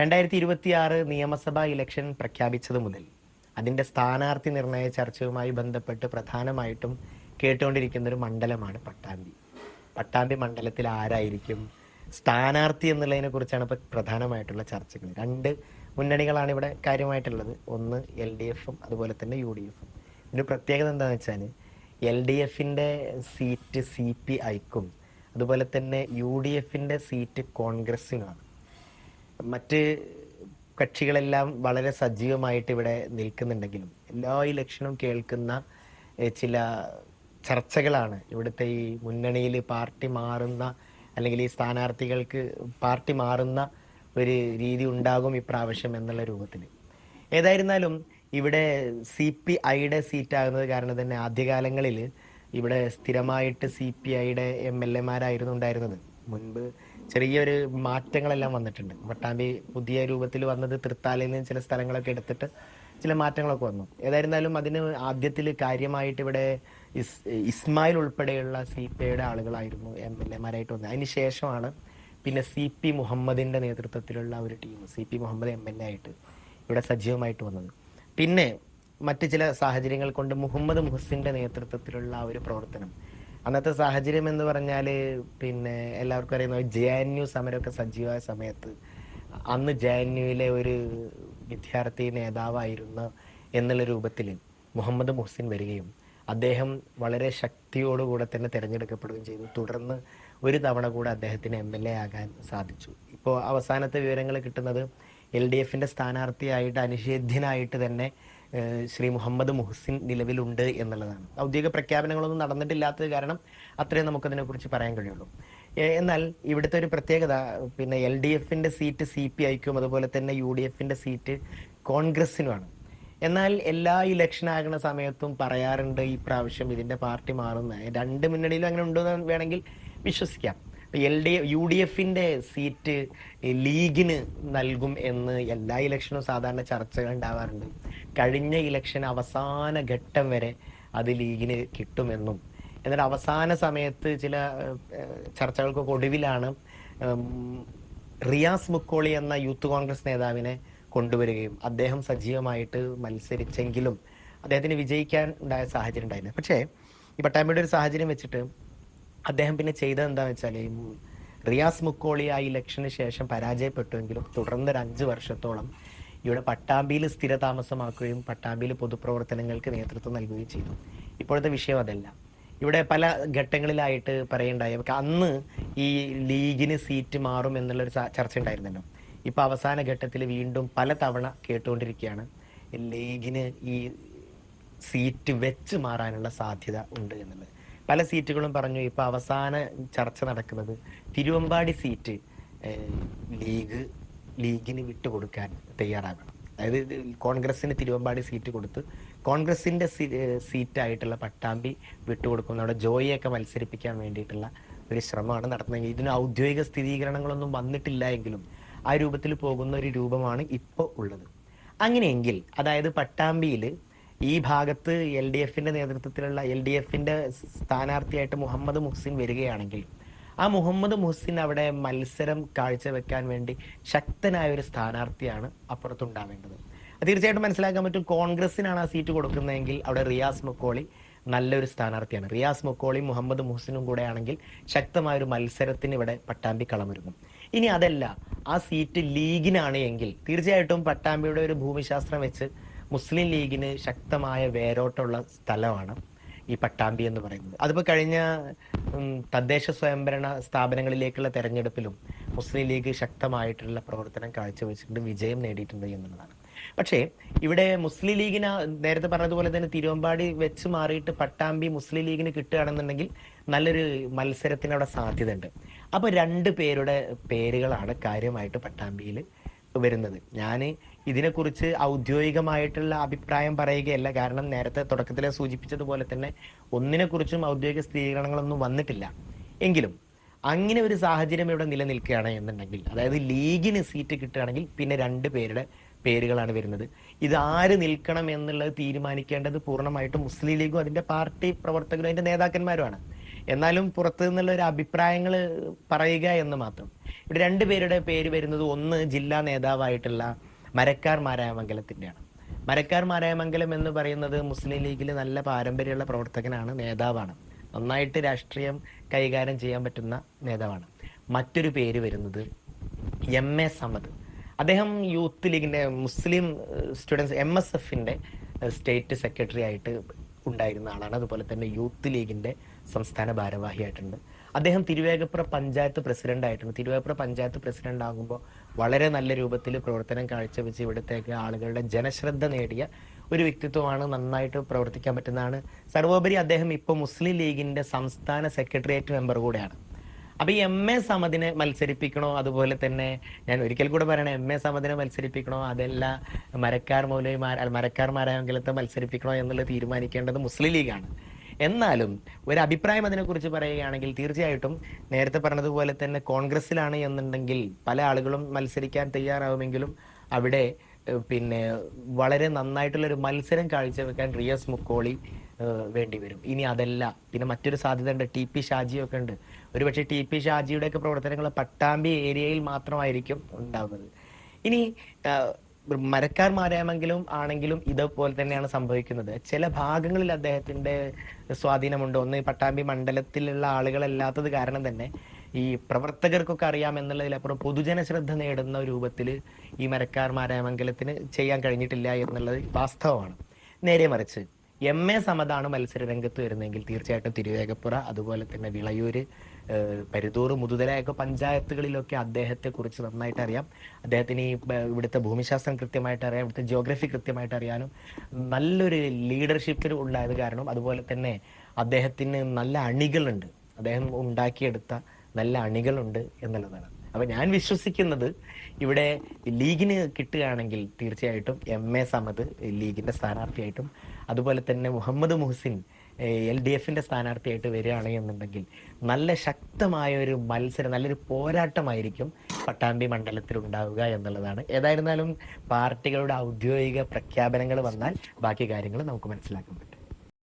രണ്ടായിരത്തി ഇരുപത്തി ആറ് നിയമസഭാ ഇലക്ഷൻ പ്രഖ്യാപിച്ചത് മുതൽ അതിന്റെ സ്ഥാനാർത്ഥി നിർണയ ചർച്ചയുമായി ബന്ധപ്പെട്ട് പ്രധാനമായിട്ടും കേട്ടുകൊണ്ടിരിക്കുന്ന ഒരു മണ്ഡലമാണ് പട്ടാമ്പി. പട്ടാമ്പി മണ്ഡലത്തിൽ ആരായിരിക്കും? സ്ഥാനാർത്ഥി എന്നുള്ളതിനെ കുറിച്ചാണ് ഇപ്പോൾ പ്രധാനമായിട്ടുള്ള ചർച്ചകൾ. രണ്ട് മുന്നണികളാണ് ഇവിടെ കാര്യമായിട്ടുള്ളത്. ഒന്ന് എൽ ഡി എഫും അതുപോലെ തന്നെ യു ഡി എഫും. ഇതിന്റെ പ്രത്യേകത എന്താണെന്ന് വെച്ചാൽ എൽ ഡി എഫിന്റെ സീറ്റ് സി പി ഐക്കും അതുപോലെ തന്നെ യു ഡി എഫിന്റെ സീറ്റ് കോൺഗ്രസിനുമാണ് മറ്റ് കക്ഷികളെല്ലാം വളരെ സജീവമായിട്ട് ഇവിടെ നിൽക്കുന്നുണ്ടെങ്കിലും എല്ലാ ഇലക്ഷനും കേൾക്കുന്ന ചില ചർച്ചകളാണ്. ഇവിടുത്തെ ഈ മുന്നണിയിൽ പാർട്ടി മാറുന്ന അല്ലെങ്കിൽ ഈ സ്ഥാനാർത്ഥികൾക്ക് പാർട്ടി മാറുന്ന ഒരു രീതി ഉണ്ടാകും ഇപ്രാവശ്യം എന്നുള്ള രൂപത്തിൽ. ഏതായിരുന്നാലും ഇവിടെ സി പി ഐയുടെ സീറ്റാകുന്നത് കാരണം തന്നെ ആദ്യകാലങ്ങളിൽ ഇവിടെ സ്ഥിരമായിട്ട് സി പി ഐയുടെ എം എൽ എമാരായിരുന്നു ഉണ്ടായിരുന്നത് മുൻപ് ചെറിയൊരു മാറ്റങ്ങളെല്ലാം വന്നിട്ടുണ്ട്. പട്ടാമ്പി പുതിയ രൂപത്തിൽ വന്നത് തൃത്താലയിൽ നിന്ന് ചില സ്ഥലങ്ങളൊക്കെ എടുത്തിട്ട് ചില മാറ്റങ്ങളൊക്കെ വന്നു. ഏതായിരുന്നാലും അതിന് ആദ്യത്തിൽ കാര്യമായിട്ട് ഇവിടെ ഇസ് ഇസ്മായിൽ ഉൾപ്പെടെയുള്ള സി പി ഐയുടെ ആളുകളായിരുന്നു എം എൽ എമാരായിട്ട് വന്നത്. അതിന് ശേഷമാണ് പിന്നെ സി പി മുഹമ്മദിന്റെ നേതൃത്വത്തിലുള്ള ഒരു team C P Muhammad M L A ആയിട്ട് ഇവിടെ സജീവമായിട്ട് വന്നത്. പിന്നെ മറ്റ് ചില സാഹചര്യങ്ങൾ കൊണ്ട് മുഹമ്മദ് മുഹസിന്റെ നേതൃത്വത്തിലുള്ള ഒരു പ്രവർത്തനം. അന്നത്തെ സാഹചര്യം എന്ന് പറഞ്ഞാൽ പിന്നെ എല്ലാവർക്കും അറിയുന്ന ജെ എൻ യു സമരമൊക്കെ സജീവമായ സമയത്ത് അന്ന് ജെ എൻ യുവിലെ ഒരു വിദ്യാർത്ഥി നേതാവായിരുന്ന എന്നുള്ള രൂപത്തിൽ മുഹമ്മദ് മുഹ്സിൻ വരികയും അദ്ദേഹം വളരെ ശക്തിയോടുകൂടെ തന്നെ തിരഞ്ഞെടുക്കപ്പെടുകയും ചെയ്തു. തുടർന്ന് ഒരു തവണ കൂടെ അദ്ദേഹത്തിന് എം എൽ എ ആകാൻ സാധിച്ചു. ഇപ്പോൾ അവസാനത്തെ വിവരങ്ങൾ കിട്ടുന്നത് എൽ ഡി എഫിന്റെ സ്ഥാനാർത്ഥിയായിട്ട് അനിഷേധ്യനായിട്ട് തന്നെ ശ്രീ മുഹമ്മദ് മുഹസിൻ നിലവിലുണ്ട് എന്നുള്ളതാണ്. ഔദ്യോഗിക പ്രഖ്യാപനങ്ങളൊന്നും നടന്നിട്ടില്ലാത്തത് കാരണം അത്രയും നമുക്കതിനെ കുറിച്ച് പറയാൻ കഴിയുള്ളൂ. എന്നാൽ ഇവിടുത്തെ ഒരു പ്രത്യേകത പിന്നെ എൽ ഡി എഫിന്റെ സീറ്റ് സി പി ഐക്കും അതുപോലെ തന്നെ യു ഡി എഫിന്റെ സീറ്റ് കോൺഗ്രസിനുമാണ് എന്നാൽ എല്ലാ ഇലക്ഷൻ ആകുന്ന സമയത്തും പറയാറുണ്ട് ഈ പ്രാവശ്യം ഇതിന്റെ പാർട്ടി മാറുന്ന. രണ്ട് മുന്നണിയിലും അങ്ങനെ ഉണ്ടെന്ന് വേണമെങ്കിൽ വിശ്വസിക്കാം. എൽ ഡി യു ഡി എഫിന്റെ സീറ്റ് ലീഗിന് നൽകും എന്ന് എല്ലാ ഇലക്ഷനും സാധാരണ ചർച്ചകൾ ഉണ്ടാവാറുണ്ട്. കഴിഞ്ഞ ഇലക്ഷൻ അവസാന ഘട്ടം വരെ അത് ലീഗിന് കിട്ടുമെന്നും. എന്നാൽ അവസാന സമയത്ത് ചില ചർച്ചകൾക്ക് ഒടുവിലാണ് റിയാസ് മുക്കോളി എന്ന യൂത്ത് കോൺഗ്രസ് നേതാവിനെ കൊണ്ടുവരികയും അദ്ദേഹം സജീവമായിട്ട് മത്സരിച്ചെങ്കിലും അദ്ദേഹത്തിന് വിജയിക്കാൻ ഉണ്ടായ സാഹചര്യം ഉണ്ടായിരുന്നു പക്ഷേ ഈ പട്ടാമ്പിയുടെ ഒരു സാഹചര്യം വെച്ചിട്ട് അദ്ദേഹം പിന്നെ ചെയ്തത് എന്താണെന്ന് വെച്ചാൽ റിയാസ് മുക്കോളി ആ ഇലക്ഷന് ശേഷം പരാജയപ്പെട്ടുവെങ്കിലും തുടർന്ന് ഒരു അഞ്ച് വർഷത്തോളം ഇവിടെ പട്ടാമ്പിയിൽ സ്ഥിരതാമസമാക്കുകയും പട്ടാമ്പിയിൽ പൊതുപ്രവർത്തനങ്ങൾക്ക് നേതൃത്വം നൽകുകയും ചെയ്തു. ഇപ്പോഴത്തെ വിഷയം അതല്ല. ഇവിടെ പല ഘട്ടങ്ങളിലായിട്ട് പറയണ്ടായി. അന്ന് ഈ ലീഗിന് സീറ്റ് മാറും എന്നുള്ളൊരു ചർച്ച ഉണ്ടായിരുന്നല്ലോ ഇപ്പോൾ അവസാന ഘട്ടത്തിൽ വീണ്ടും പല തവണ കേട്ടുകൊണ്ടിരിക്കുകയാണ് ലീഗിന് ഈ സീറ്റ് വെച്ച് മാറാനുള്ള സാധ്യത ഉണ്ട് എന്നുള്ളത്. പല സീറ്റുകളും പറഞ്ഞു ഇപ്പോൾ അവസാന ചർച്ച നടക്കുന്നത് തിരുവമ്പാടി സീറ്റ് ലീഗ് ലീഗിന് വിട്ടുകൊടുക്കാൻ തയ്യാറാകണം. അതായത് കോൺഗ്രസിന് തിരുവമ്പാടി സീറ്റ് കൊടുത്ത് കോൺഗ്രസിന്റെ സീറ്റായിട്ടുള്ള പട്ടാമ്പി വിട്ടുകൊടുക്കുന്ന അവിടെ ജോയിയൊക്കെ മത്സരിപ്പിക്കാൻ വേണ്ടിയിട്ടുള്ള ഒരു ശ്രമമാണ് നടത്തുന്നത് ഇതിന് ഔദ്യോഗിക സ്ഥിരീകരണങ്ങളൊന്നും വന്നിട്ടില്ല എങ്കിലും ആ രൂപത്തിൽ പോകുന്ന ഒരു രൂപമാണ് ഇപ്പോൾ ഉള്ളത്. അങ്ങനെയെങ്കിൽ അതായത് പട്ടാമ്പിയിൽ ഈ ഭാഗത്ത് എൽ ഡി എഫിന്റെ നേതൃത്വത്തിലുള്ള എൽ ഡി എഫിന്റെ സ്ഥാനാർത്ഥിയായിട്ട് മുഹമ്മദ് മുഹ്സിൻ വരികയാണെങ്കിൽ ആ മുഹമ്മദ് മുഹസിൻ അവിടെ മത്സരം കാഴ്ചവെക്കാൻ വേണ്ടി ശക്തനായ ഒരു സ്ഥാനാർത്ഥിയാണ് അപ്പുറത്തുണ്ടാവേണ്ടത്. തീർച്ചയായിട്ടും മനസ്സിലാക്കാൻ പറ്റും കോൺഗ്രസിനാണ് ആ സീറ്റ് കൊടുക്കുന്നതെങ്കിൽ അവിടെ റിയാസ് മുക്കോളി നല്ലൊരു സ്ഥാനാർത്ഥിയാണ്. റിയാസ് മുക്കോളി മുഹമ്മദ് മുഹസിനും കൂടെ ആണെങ്കിൽ ശക്തമായ ഒരു മത്സരത്തിന് ഇവിടെ പട്ടാമ്പി കളമൊരുങ്ങും. ഇനി അതല്ല ആ സീറ്റ് ലീഗിനാണ് എങ്കിൽ തീർച്ചയായിട്ടും പട്ടാമ്പിയുടെ ഒരു ഭൂമിശാസ്ത്രം വെച്ച് മുസ്ലിം ലീഗിന് ശക്തമായ വേരോട്ടമുള്ള സ്ഥലമാണ് ഈ പട്ടാമ്പി എന്ന് പറയുന്നത്. അതിപ്പോ കഴിഞ്ഞ തദ്ദേശ സ്വയംഭരണ സ്ഥാപനങ്ങളിലേക്കുള്ള തെരഞ്ഞെടുപ്പിലും മുസ്ലിം ലീഗ് ശക്തമായിട്ടുള്ള പ്രവർത്തനം കാഴ്ചവെച്ചിട്ടുണ്ട് വിജയം നേടിയിട്ടുണ്ട് എന്നുള്ളതാണ്. പക്ഷേ ഇവിടെ മുസ്ലിം ലീഗിന് നേരത്തെ പറഞ്ഞതുപോലെ തന്നെ തിരുവമ്പാടി വെച്ച് മാറിയിട്ട് പട്ടാമ്പി മുസ്ലിം ലീഗിന് കിട്ടുകയാണെന്നുണ്ടെങ്കിൽ നല്ലൊരു മത്സരത്തിന് അവിടെ സാധ്യതയുണ്ട്. അപ്പൊ രണ്ട് പേരുടെ പേരുകളാണ് കാര്യമായിട്ട് പട്ടാമ്പിയിൽ വരുന്നത്. ഞാൻ ഇതിനെക്കുറിച്ച് ഔദ്യോഗികമായിട്ടുള്ള അഭിപ്രായം പറയുകയല്ല. കാരണം നേരത്തെ തുടക്കത്തിൽ സൂചിപ്പിച്ചതുപോലെ തന്നെ ഒന്നിനെക്കുറിച്ചും ഔദ്യോഗിക സ്ഥിരീകരണങ്ങളൊന്നും വന്നിട്ടില്ല. എങ്കിലും അങ്ങനെ ഒരു സാഹചര്യം ഇവിടെ നിലനിൽക്കുകയാണ് എന്നുണ്ടെങ്കിൽ അതായത് ലീഗിന് സീറ്റ് കിട്ടുകയാണെങ്കിൽ പിന്നെ രണ്ട് പേരുടെ പേരുകളാണ് വരുന്നത്. ഇത് ആര് നിൽക്കണം എന്നുള്ളത് തീരുമാനിക്കേണ്ടത് പൂർണമായിട്ടും മുസ്ലിം ലീഗും അതിന്റെ പാർട്ടി പ്രവർത്തകരും അതിന്റെ നേതാക്കന്മാരുമാണ്. എന്നാലും പുറത്തു നിന്നുള്ള ഒരു അഭിപ്രായങ്ങൾ പറയുക എന്ന് മാത്രം. ഇവിടെ രണ്ടുപേരുടെ പേര് വരുന്നത് ഒന്ന് ജില്ലാ നേതാവായിട്ടുള്ള മരക്കാർ മാരായമംഗലത്തിന്റെയാണ്. മരക്കാർ മാരായമംഗലം എന്ന് പറയുന്നത് മുസ്ലിം ലീഗിൽ നല്ല പാരമ്പര്യമുള്ള പ്രവർത്തകനാണ് നേതാവാണ്. നന്നായിട്ട് രാഷ്ട്രീയം കൈകാര്യം ചെയ്യാൻ പറ്റുന്ന നേതാവാണ്. മറ്റൊരു പേര് വരുന്നത് എം എ സമദ്. അദ്ദേഹം യൂത്ത് ലീഗിന്റെ മുസ്ലിം സ്റ്റുഡൻസ് എം എസ് എഫിന്റെ സ്റ്റേറ്റ് സെക്രട്ടറി ആയിട്ട് ഉണ്ടായിരുന്ന ആളാണ്. അതുപോലെ തന്നെ യൂത്ത് ലീഗിന്റെ സംസ്ഥാന ഭാരവാഹിയായിട്ടുണ്ട്. അദ്ദേഹം തിരുവേഗപ്പുറ പഞ്ചായത്ത് പ്രസിഡന്റ് ആയിട്ടുണ്ട്. തിരുവേഗപ്പുറ പഞ്ചായത്ത് പ്രസിഡന്റ് ആകുമ്പോൾ വളരെ നല്ല രൂപത്തിൽ പ്രവർത്തനം കാഴ്ചവെച്ച് ഇവിടുത്തേക്ക് ആളുകളുടെ ജനശ്രദ്ധ നേടിയ ഒരു വ്യക്തിത്വമാണ് നന്നായിട്ട് പ്രവർത്തിക്കാൻ പറ്റുന്നതാണ്. സർവോപരി അദ്ദേഹം ഇപ്പോൾ മുസ്ലിം ലീഗിന്റെ സംസ്ഥാന സെക്രട്ടേറിയറ്റ് മെമ്പർ കൂടെയാണ്. അപ്പൊ ഈ എം എ സമദിനെ മത്സരിപ്പിക്കണോ? അതുപോലെ തന്നെ ഞാൻ ഒരിക്കൽ കൂടെ പറയണേ എം എ സമദിനെ മത്സരിപ്പിക്കണോ? അതല്ല മരക്കാർ മൗലവിമാർ മരക്കാർ മാരായങ്കലത്തെ മത്സരിപ്പിക്കണോ എന്നുള്ളത് തീരുമാനിക്കേണ്ടത് മുസ്ലിം ലീഗാണ്. എന്നാലും ഒരു അഭിപ്രായം അതിനെക്കുറിച്ച് പറയുകയാണെങ്കിൽ തീർച്ചയായിട്ടും നേരത്തെ പറഞ്ഞതുപോലെ തന്നെ കോൺഗ്രസ്സിലാണ് എന്നുണ്ടെങ്കിൽ പല ആളുകളും മത്സരിക്കാൻ തയ്യാറാവുമെങ്കിലും അവിടെ പിന്നെ വളരെ നന്നായിട്ടുള്ള ഒരു മത്സരം കാഴ്ചവെക്കാൻ റിയസ് മുക്കോളി വേണ്ടി വരും ഇനി അതല്ല. പിന്നെ മറ്റൊരു സാധ്യത ഉണ്ട് ടി പി ഷാജിയൊക്കെ ഉണ്ട്. ഒരുപക്ഷെ ടി പി ഷാജിയുടെ ഒക്കെ പ്രവർത്തനങ്ങൾ പട്ടാമ്പി ഏരിയയിൽ മാത്രമായിരിക്കും ഉണ്ടാവുന്നത്. ഇനി മരക്കാർ മാരാമെങ്കിലും ആണെങ്കിലും ഇതുപോലെ തന്നെയാണ് സംഭവിക്കുന്നത്. ചില ഭാഗങ്ങളിൽ അദ്ദേഹത്തിന്റെ സ്വാധീനമുണ്ട്. ഒന്ന് പട്ടാമ്പി മണ്ഡലത്തിലുള്ള ആളുകളല്ലാത്തത് കാരണം തന്നെ ഈ പ്രവർത്തകർക്കൊക്കെ അറിയാം എന്നുള്ളതിലപ്പുറം പൊതുജന ശ്രദ്ധ നേടുന്ന രൂപത്തിൽ ഈ മരക്കാർ മാരാമംഗലത്തിന് ചെയ്യാൻ കഴിഞ്ഞിട്ടില്ല എന്നുള്ളത് വാസ്തവമാണ്. നേരെ മറിച്ച് എം എ സമതാണ് മത്സര രംഗത്ത് വരുന്നതെങ്കിൽ തീർച്ചയായിട്ടും തിരുവേഗപ്പുറ അതുപോലെ തന്നെ വിളയൂര് ഏഹ് പരിതൂർ മുതുതലയൊക്കെ പഞ്ചായത്തുകളിലൊക്കെ അദ്ദേഹത്തെ കുറിച്ച് നന്നായിട്ട് അറിയാം അദ്ദേഹത്തിന് ഈ ഇവിടുത്തെ ഭൂമിശാസ്ത്രം കൃത്യമായിട്ട് അറിയാം ഇവിടുത്തെ ജിയോഗ്രഫി കൃത്യമായിട്ട് അറിയാനും നല്ലൊരു ലീഡർഷിപ്പിൽ ഉണ്ടായത് കാരണം അതുപോലെ തന്നെ അദ്ദേഹത്തിന് നല്ല അണികളുണ്ട്. അദ്ദേഹം ഉണ്ടാക്കിയെടുത്ത നല്ല അണികളുണ്ട് എന്നുള്ളതാണ്. അപ്പൊ ഞാൻ വിശ്വസിക്കുന്നത് ഇവിടെ ലീഗിന് കിട്ടുകയാണെങ്കിൽ തീർച്ചയായിട്ടും എം എ സമദ് ലീഗിന്റെ സ്ഥാനാർത്ഥിയായിട്ടും അതുപോലെ തന്നെ മുഹമ്മദ് മുഹസിൻ എൽ ഡി എഫിന്റെ സ്ഥാനാർത്ഥിയായിട്ട് വരികയാണെന്നുണ്ടെങ്കിൽ നല്ല ശക്തമായ ഒരു മത്സരം നല്ലൊരു പോരാട്ടമായിരിക്കും പട്ടാമ്പി മണ്ഡലത്തിൽ ഉണ്ടാവുക എന്നുള്ളതാണ്. ഏതായിരുന്നാലും പാർട്ടികളുടെ ഔദ്യോഗിക പ്രഖ്യാപനങ്ങൾ വന്നാൽ ബാക്കി കാര്യങ്ങൾ നമുക്ക് മനസ്സിലാക്കാൻ പറ്റും.